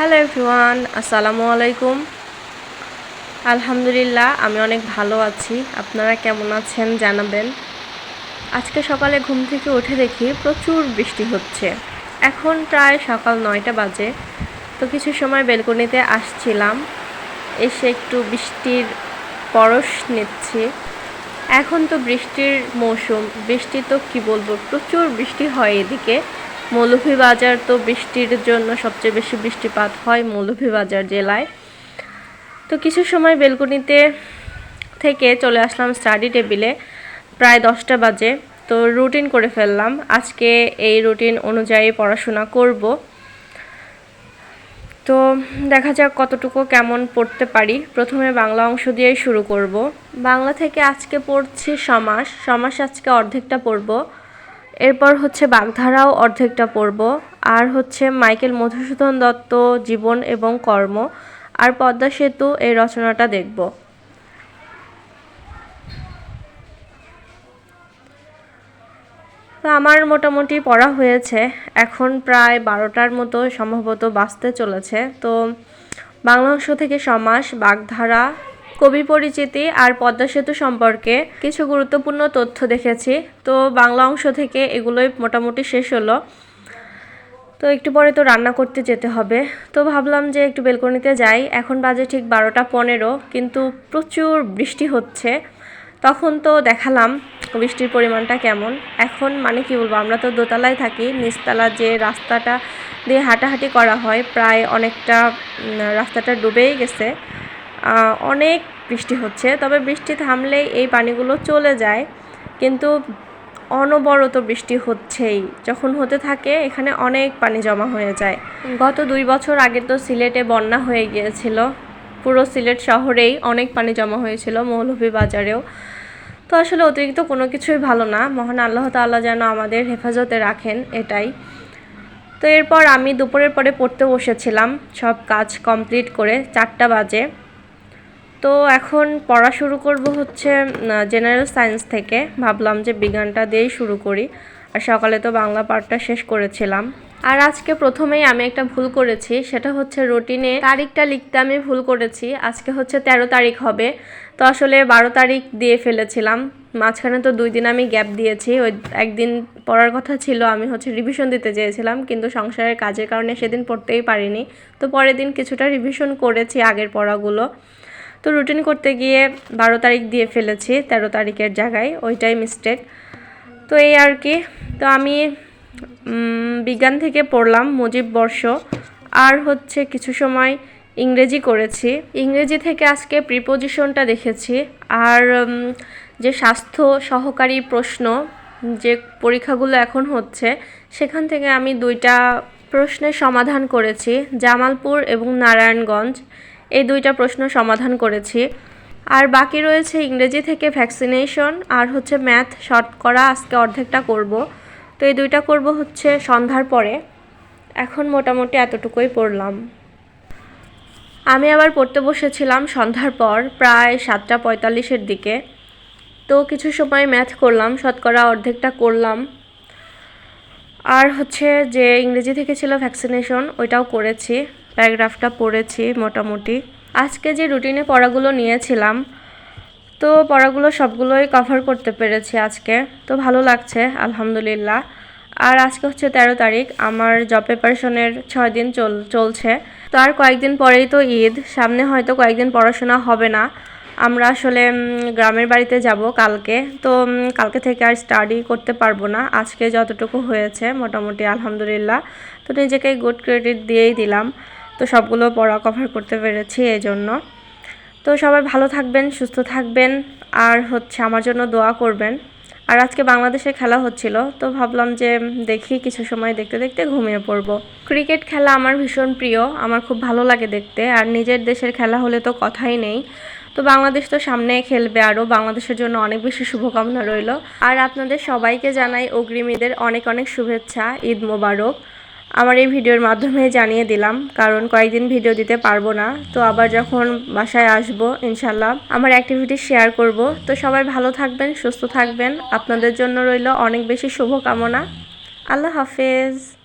Hello everyone আসসালামু আলাইকুম আলহামদুলিল্লাহ আমি অনেক ভালো আছি। আপনারা কেমন আছেন জানাবেন? আজকে সকালে ঘুম থেকে উঠে দেখি প্রচুর বৃষ্টি হচ্ছে। এখন প্রায় সকাল নয়টা বাজে। তো কিছু সময় বেলকনিতে আসছিলাম। এসে একটু বৃষ্টির পরশ নিচ্ছি। এখন তো বৃষ্টির মৌসুম। বৃষ্টি তো কী বলব? প্রচুর বৃষ্টি হয় এদিকে। মৌলভীবাজার তো বৃষ্টির জন্য সবচেয়ে বেশি বৃষ্টিপাত হয় মৌলভীবাজার জেলায়। তো কিছু সময় বেলকনিতে থেকে চলে আসলাম স্টাডি টেবিলে, প্রায় দশটা বাজে। তো রুটিন করে ফেললাম, আজকে এই রুটিন অনুযায়ী পড়াশোনা করব। তো দেখা যাক কতটুকু কেমন পড়তে পারি। প্রথমে বাংলা অংশ দিয়েই শুরু করব। বাংলা থেকে আজকে পড়ছি সমাস। সমাস আজকে অর্ধেকটা পড়ব। এরপর হচ্ছে বাগধারাও অর্ধেকটা পড়ব। আর হচ্ছে মাইকেল মধুসূদন দত্ত, জীবন এবং কর্ম। আর পদ্মা সেতু এই রচনাটা দেখব। তো আমার মোটামুটি পড়া হয়েছে। এখন প্রায় বারোটার মতো সম্ভবত বাঁচতে চলেছে। তো বাংলা অংশ থেকে সমাস, বাগধারা কবি পরিচিতি আর পদ্মা সেতু সম্পর্কে কিছু গুরুত্বপূর্ণ তথ্য দেখেছি। তো বাংলা অংশ থেকে এগুলোই মোটামুটি শেষ হলো। তো একটু পরে তো রান্না করতে যেতে হবে। তো ভাবলাম যে একটু বেলকনিতে যাই। এখন বাজে ঠিক বারোটা পনেরো, কিন্তু প্রচুর বৃষ্টি হচ্ছে। তখন তো দেখালাম বৃষ্টির পরিমাণটা কেমন। এখন মানে কি বলব, আমরা তো দোতলায় থাকি। নিচতলা যে রাস্তাটা দিয়ে হাঁটাহাঁটি করা হয়, প্রায় অনেকটা রাস্তাটা ডুবেই গেছে। অনেক বৃষ্টি হচ্ছে, তবে বৃষ্টি থামলেই এই পানিগুলো চলে যায়। কিন্তু অনবরত বৃষ্টি হচ্ছেই। যখন হতে থাকে, এখানে অনেক পানি জমা হয়ে যায়। গত দুই বছর আগে তো সিলেটে বন্যা হয়ে গিয়েছিল। পুরো সিলেট শহরেই অনেক পানি জমা হয়েছিল মৌলভী বাজারেও তো আসলে অতিরিক্ত কোনো কিছুই ভালো না। মহান আল্লাহ তাল্লাহ যেন আমাদের হেফাজতে রাখেন, এটাই। তো এরপর আমি দুপুরের পরে পড়তে বসেছিলাম। সব কাজ কমপ্লিট করে চারটা বাজে। তো এখন পড়া শুরু করব হচ্ছে জেনারেল সায়েন্স থেকে। ভাবলাম যে বিজ্ঞানটা দিয়েই শুরু করি। আর সকালে তো বাংলা পাঠটা শেষ করেছিলাম। আর আজকে প্রথমেই আমি একটা ভুল করেছি, সেটা হচ্ছে রুটিনে তারিখটা লিখতে আমি ভুল করেছি। আজকে হচ্ছে ১৩ তারিখ হবে। তো আসলে বারো তারিখ দিয়ে ফেলেছিলাম। মাঝখানে তো দুই দিন আমি গ্যাপ দিয়েছি। ওই একদিন পড়ার কথা ছিল, আমি হচ্ছে রিভিশন দিতে চেয়েছিলাম। কিন্তু সংসারের কাজের কারণে সেদিন পড়তেই পারিনি। তো পরের দিন কিছুটা রিভিশন করেছি আগের পড়াগুলো। তো রুটিন করতে গিয়ে বারো তারিখ দিয়ে ফেলেছি, তেরো তারিখের জায়গায়, ওইটাই মিস্টেক তো এই আর কি, তো আমি বিজ্ঞান থেকে পড়লাম মুজিব বর্ষ, আর হচ্ছে কিছু সময় ইংরেজি করেছি। ইংরেজি থেকে আজকে প্রিপোজিশনটা দেখেছি, আর যে স্বাস্থ্য সহকারী প্রশ্ন, যে পরীক্ষাগুলো এখন হচ্ছে, সেখান থেকে আমি দুইটা প্রশ্নের সমাধান করেছি, জামালপুর এবং নারায়ণগঞ্জ। এই দুইটা প্রশ্ন সমাধান করেছি। আর বাকি রয়েছে ইংরেজি থেকে ভ্যাকসিনেশন আর হচ্ছে ম্যাথ শর্ট করা, আজকে অর্ধেকটা করব। তো এই দুইটা করব হচ্ছে সন্ধ্যার পরে। এখন মোটামুটি এতটুকুই পড়লাম। আমি আবার পড়তে বসেছিলাম সন্ধ্যার পর, প্রায় সাতটা পঁয়তাল্লিশের দিকে। তো কিছু সময় ম্যাথ করলাম, শতকরা অর্ধেকটা করলাম। আর হচ্ছে যে ইংরেজি থেকে ছিল ভ্যাকসিনেশন ওইটাও করেছি। প্যারাগ্রাফটা পড়েছি মোটামুটি। আজকে যে রুটিনে পড়াগুলো নিয়েছিলাম, তো পড়াগুলো সবগুলোই কভার করতে পেরেছি আজকে। তো ভালো লাগছে, আলহামদুলিল্লাহ। আর আজকে হচ্ছে তেরো তারিখ, আমার জব প্রিপারেশনের ছয় দিন চল, চলছে। তো আর কয়েকদিন পরেই তো ঈদ, সামনে হয়তো কয়েকদিন পড়াশোনা হবে না। আমরা আসলে গ্রামের বাড়িতে যাব কালকে। তো কালকে থেকে আর স্টাডি করতে পারব না। আজকে যতটুকু হয়েছে, মোটামুটি আলহামদুলিল্লাহ। তো নিজেকে গুড ক্রেডিট দিয়েই দিলাম। তো সবগুলো পড়া কভার করতে পেরেছি এই জন্য তো সবাই ভালো থাকবেন, সুস্থ থাকবেন, আর হচ্ছে আমার জন্য দোয়া করবেন। আর আজকে বাংলাদেশে খেলা হচ্ছিল, তো ভাবলাম যে দেখি কিছু সময় দেখতে দেখতে ঘুমিয়ে পড়ব। ক্রিকেট খেলা আমার ভীষণ প্রিয়, আমার খুব ভালো লাগে দেখতে, আর নিজের দেশের খেলা হলে তো কথাই নেই। তো বাংলাদেশ তো সামনে খেলবে আরও, বাংলাদেশের জন্য অনেক বেশি শুভকামনা রইল। আর আপনাদের সবাইকে জানাই অগ্রিমীদের অনেক অনেক শুভেচ্ছা, ঈদ মোবারক। আমার এই ভিডিওর মাধ্যমে জানিয়ে দিলাম, কারণ কয়েকদিন ভিডিও দিতে পারব না। তো আবার যখন বাসায় আসব ইনশাল্লাহ আমার অ্যাক্টিভিটি শেয়ার করব। তো সবাই ভালো থাকবেন, সুস্থ থাকবেন। আপনাদের জন্য রইল অনেক বেশি শুভকামনা। আল্লাহ হাফেজ।